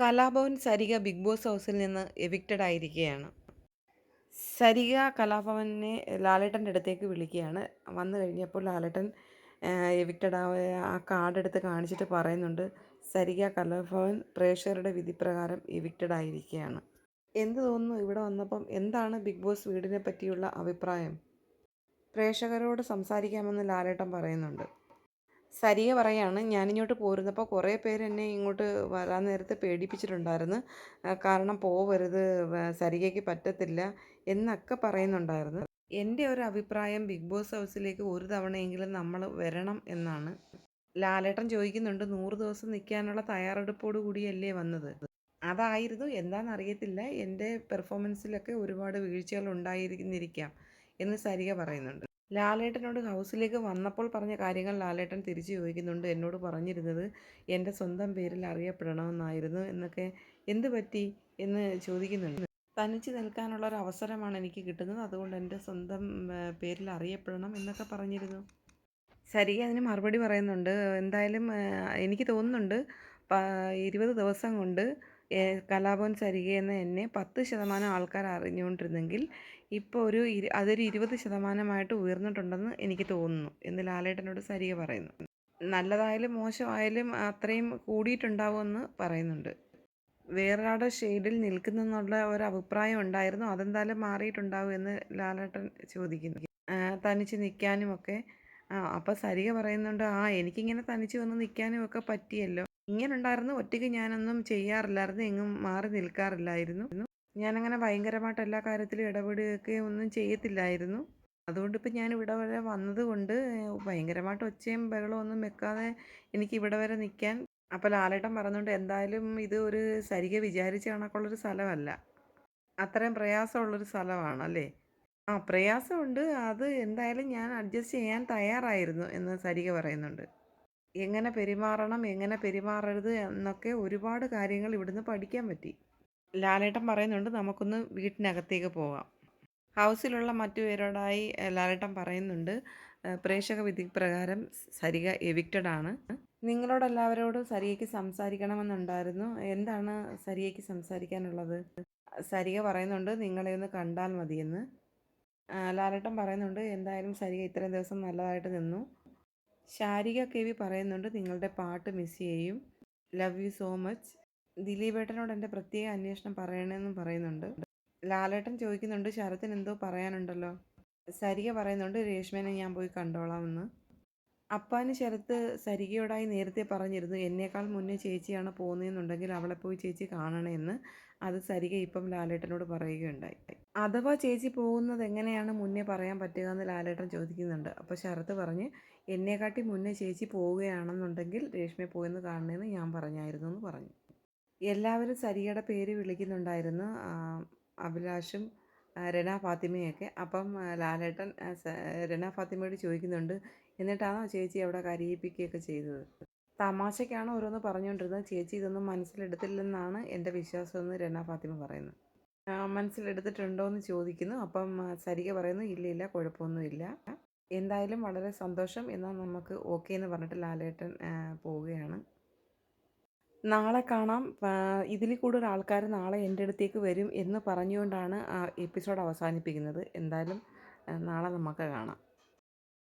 Kalabhavan Sarika big boss ഹൗസിൽ നിന്ന് evicted ആയിരിക്കുകയാണ്. സരിക കലാഭവനെ ലാലേട്ടന്റെ അടുത്തേക്ക് വിളിക്കുകയാണ്. വന്നു കഴിഞ്ഞപ്പോൾ ലാലേട്ടൻ എവിക്റ്റഡ് ആയ ആ കാർഡ് എടുത്ത് കാണിച്ചിട്ട് പറയുന്നുണ്ട് സരിക കലാഭവൻ പ്രേക്ഷകരുടെ വിധിപ്രകാരം എവിക്റ്റഡ് ആയിരിക്കുകയാണ്. എന്ത് തോന്നുന്നു ഇവിടെ വന്നപ്പം എന്താണ് ബിഗ് ബോസ് വീടിനെ പറ്റിയുള്ള അഭിപ്രായം? പ്രേക്ഷകരോട് സംസാരിക്കാമെന്ന് ലാലേട്ടൻ പറയുന്നുണ്ട്. സരിയ പറയാണ് ഞാനിങ്ങോട്ട് പോരുന്നപ്പോൾ കുറേ പേര് എന്നെ ഇങ്ങോട്ട് വരാൻ നേരത്തെ പേടിപ്പിച്ചിട്ടുണ്ടായിരുന്നു. കാരണം പോവരുത് സരികയ്ക്ക് പറ്റത്തില്ല എന്നൊക്കെ പറയുന്നുണ്ടായിരുന്നു. എന്റെ ഒരു അഭിപ്രായം ബിഗ് ബോസ് ഹൗസിലേക്ക് ഒരു തവണയെങ്കിലും നമ്മൾ വരണം എന്നാണ്. ലാലേട്ടൻ ചോദിക്കുന്നുണ്ട് നൂറ് ദിവസം നിൽക്കാനുള്ള തയ്യാറെടുപ്പോടു കൂടിയല്ലേ വന്നത്? അതായിരുന്നു എന്താണെന്നറിയത്തില്ല എന്റെ പെർഫോമൻസിലൊക്കെ ഒരുപാട് വീഴ്ചകൾ ഉണ്ടായിരിക്കുന്നിരിക്കാം എന്ന് സരിക പറയുന്നുണ്ട്. ലാലേട്ടനോട് ഹൗസിലേക്ക് വന്നപ്പോൾ പറഞ്ഞ കാര്യങ്ങൾ ലാലേട്ടൻ തിരിച്ചു ചോദിക്കുന്നുണ്ട്. എന്നോട് പറഞ്ഞിരുന്നത് എന്റെ സ്വന്തം പേരിൽ അറിയപ്പെടണമെന്നായിരുന്നു എന്നൊക്കെ. എന്ത് പറ്റി? എന്ന് ചോദിക്കുന്നുണ്ട്. തനിച്ച് നിൽക്കാനുള്ള ഒരു അവസരമാണ് എനിക്ക് കിട്ടുന്നത്. അതുകൊണ്ട് എന്റെ സ്വന്തം പേരിൽ അറിയപ്പെടണം എന്നൊക്കെ പറഞ്ഞിരുന്നു. ശരി അതിന് മറുപടി പറയുന്നുണ്ട്. എന്തായാലും എനിക്ക് തോന്നുന്നുണ്ട് ഇരുപത് ദിവസം കൊണ്ട് കലാഭവൻ സരിക എന്ന പത്ത് ശതമാനം ആൾക്കാർ അറിഞ്ഞുകൊണ്ടിരുന്നെങ്കിൽ ഇപ്പോൾ ഒരു അതൊരു ഇരുപത് ശതമാനമായിട്ട് ഉയർന്നിട്ടുണ്ടെന്ന് എനിക്ക് തോന്നുന്നു എന്ന് ലാലേട്ടനോട് സരിക പറയുന്നു. നല്ലതായാലും മോശമായാലും അത്രയും കൂടിയിട്ടുണ്ടാവുമെന്ന് പറയുന്നുണ്ട്. വേറൊരാളുടെ ഷെയ്ഡിൽ നിൽക്കുന്നെന്നുള്ള ഒരു അഭിപ്രായം ഉണ്ടായിരുന്നു. അതെന്തായാലും മാറിയിട്ടുണ്ടാവും എന്ന് ലാലേട്ടൻ ചോദിക്കുന്നു. തനിച്ച് നിൽക്കാനുമൊക്കെ ആ അപ്പോൾ സരിക പറയുന്നുണ്ട് ആ എനിക്കിങ്ങനെ തനിച്ച് വന്ന് നിൽക്കാനും ഒക്കെ പറ്റിയല്ലോ. ഇങ്ങനെ ഉണ്ടായിരുന്നു ഒറ്റയ്ക്ക് ഞാനൊന്നും ചെയ്യാറില്ലായിരുന്നു. എങ്ങും മാറി നിൽക്കാറില്ലായിരുന്നു. ഞാനങ്ങനെ ഭയങ്കരമായിട്ട് എല്ലാ കാര്യത്തിലും ഇടപെടുകയൊക്കെ ഒന്നും ചെയ്യത്തില്ലായിരുന്നു. അതുകൊണ്ട് ഇപ്പം ഞാൻ ഇവിടെ വരെ വന്നതുകൊണ്ട് ഭയങ്കരമായിട്ട് ഒച്ചയും ബഹളവും ഒന്നും വെക്കാതെ എനിക്ക് ഇവിടെ വരെ നിൽക്കാൻ അപ്പോൾ ലാലേട്ടൻ പറഞ്ഞുകൊണ്ട് എന്തായാലും ഇത് ഒരു സരിക വിചാരിച്ച കണക്കുള്ളൊരു സ്ഥലമല്ല. അത്രയും പ്രയാസമുള്ളൊരു സ്ഥലമാണ് അല്ലേ ആ പ്രയാസമുണ്ട്. അത് എന്തായാലും ഞാൻ അഡ്ജസ്റ്റ് ചെയ്യാൻ തയ്യാറായിരുന്നു എന്ന് സരിക പറയുന്നുണ്ട്. എങ്ങനെ പെരുമാറണം എങ്ങനെ പെരുമാറരുത് എന്നൊക്കെ ഒരുപാട് കാര്യങ്ങൾ ഇവിടുന്ന് പഠിക്കാൻ പറ്റി. ലാലേട്ടൻ പറയുന്നുണ്ട് നമുക്കൊന്ന് വീട്ടിനകത്തേക്ക് പോകാം. ഹൗസിലുള്ള മറ്റു പേരോടായി ലാലേട്ടൻ പറയുന്നുണ്ട് പ്രേക്ഷക വിധി പ്രകാരം സരിക എവിക്റ്റഡ് ആണ്. നിങ്ങളോടെല്ലാവരോടും സരികയ്ക്ക് സംസാരിക്കണമെന്നുണ്ടായിരുന്നു. എന്താണ് സരികയ്ക്ക് സംസാരിക്കാനുള്ളത്? സരിക പറയുന്നുണ്ട് നിങ്ങളെ ഒന്ന് കണ്ടാൽ മതിയെന്ന്. ലാലേട്ടൻ പറയുന്നുണ്ട് എന്തായാലും സരിക ഇത്രയും ദിവസം നല്ലതായിട്ട് നിന്നു. ശാരിക കെ വി പറയുന്നുണ്ട് നിങ്ങളുടെ പാട്ട് മിസ് ചെയ്യും. ലവ് യു സോ മച്ച് ദിലീപേട്ടനോട് എന്റെ പ്രത്യേക അന്വേഷണം പറയണമെന്നും പറയുന്നുണ്ട്. ലാലേട്ടൻ ചോദിക്കുന്നുണ്ട് ശരത്തിന് എന്തോ പറയാനുണ്ടല്ലോ? സരിക പറയുന്നുണ്ട് രേഷ്മേനെ ഞാൻ പോയി കണ്ടോളാമെന്ന്. അപ്പാന് ശരത്ത് സരികയോടായി നേരത്തെ പറഞ്ഞിരുന്നു എന്നേക്കാൾ മുന്നേ ചേച്ചിയാണ് പോകുന്നതെന്നുണ്ടെങ്കിൽ അവളെ പോയി ചേച്ചി കാണണമെന്ന് അത് സരിക ഇപ്പം ലാലേട്ടനോട് പറയുകയുണ്ടായി. അഥവാ ചേച്ചി പോകുന്നത് എങ്ങനെയാണ് മുന്നേ പറയാൻ പറ്റുക എന്ന് ലാലേട്ടൻ ചോദിക്കുന്നുണ്ട്. അപ്പോൾ ശരത്ത് പറഞ്ഞ് എന്നെക്കാട്ടി മുന്നേ ചേച്ചി പോവുകയാണെന്നുണ്ടെങ്കിൽ രേഷ്മയെ പോയെന്ന് കാണണമെന്ന് ഞാൻ പറഞ്ഞായിരുന്നു എന്ന് പറഞ്ഞു. എല്ലാവരും സരിയുടെ പേര് വിളിക്കുന്നുണ്ടായിരുന്നു അഭിലാഷും രന ഫാത്തിമയൊക്കെ. അപ്പം ലാലേട്ടൻ രണ ഫാത്തിമയോട് ചോദിക്കുന്നുണ്ട് എന്നിട്ടാണോ ചേച്ചി അവിടെ കരയിപ്പിക്കുകയൊക്കെ ചെയ്തത്? തമാശയ്ക്കാണ് ഓരോന്ന് പറഞ്ഞുകൊണ്ടിരുന്നത്. ചേച്ചി ഇതൊന്നും മനസ്സിലെടുത്തില്ലെന്നാണ് എന്റെ വിശ്വാസമെന്ന് രണ ഫാത്തിമ പറയുന്നു. മനസ്സിലെടുത്തിട്ടുണ്ടോ എന്ന് ചോദിക്കുന്നു. അപ്പം സരിക പറയുന്നു ഇല്ല ഇല്ല കുഴപ്പമൊന്നുമില്ല. എന്തായാലും വളരെ സന്തോഷം. എന്നാൽ നമുക്ക് ഓക്കെ എന്ന് പറഞ്ഞിട്ട് ലാലേട്ടൻ പോവുകയാണ്. നാളെ കാണാം. ഇതിൽ കൂടുതൽ ആൾക്കാർ നാളെ എന്റെ അടുത്തേക്ക് വരും എന്ന് പറഞ്ഞുകൊണ്ടാണ് എപ്പിസോഡ് അവസാനിപ്പിക്കുന്നത്. എന്തായാലും നാളെ നമുക്ക് കാണാം.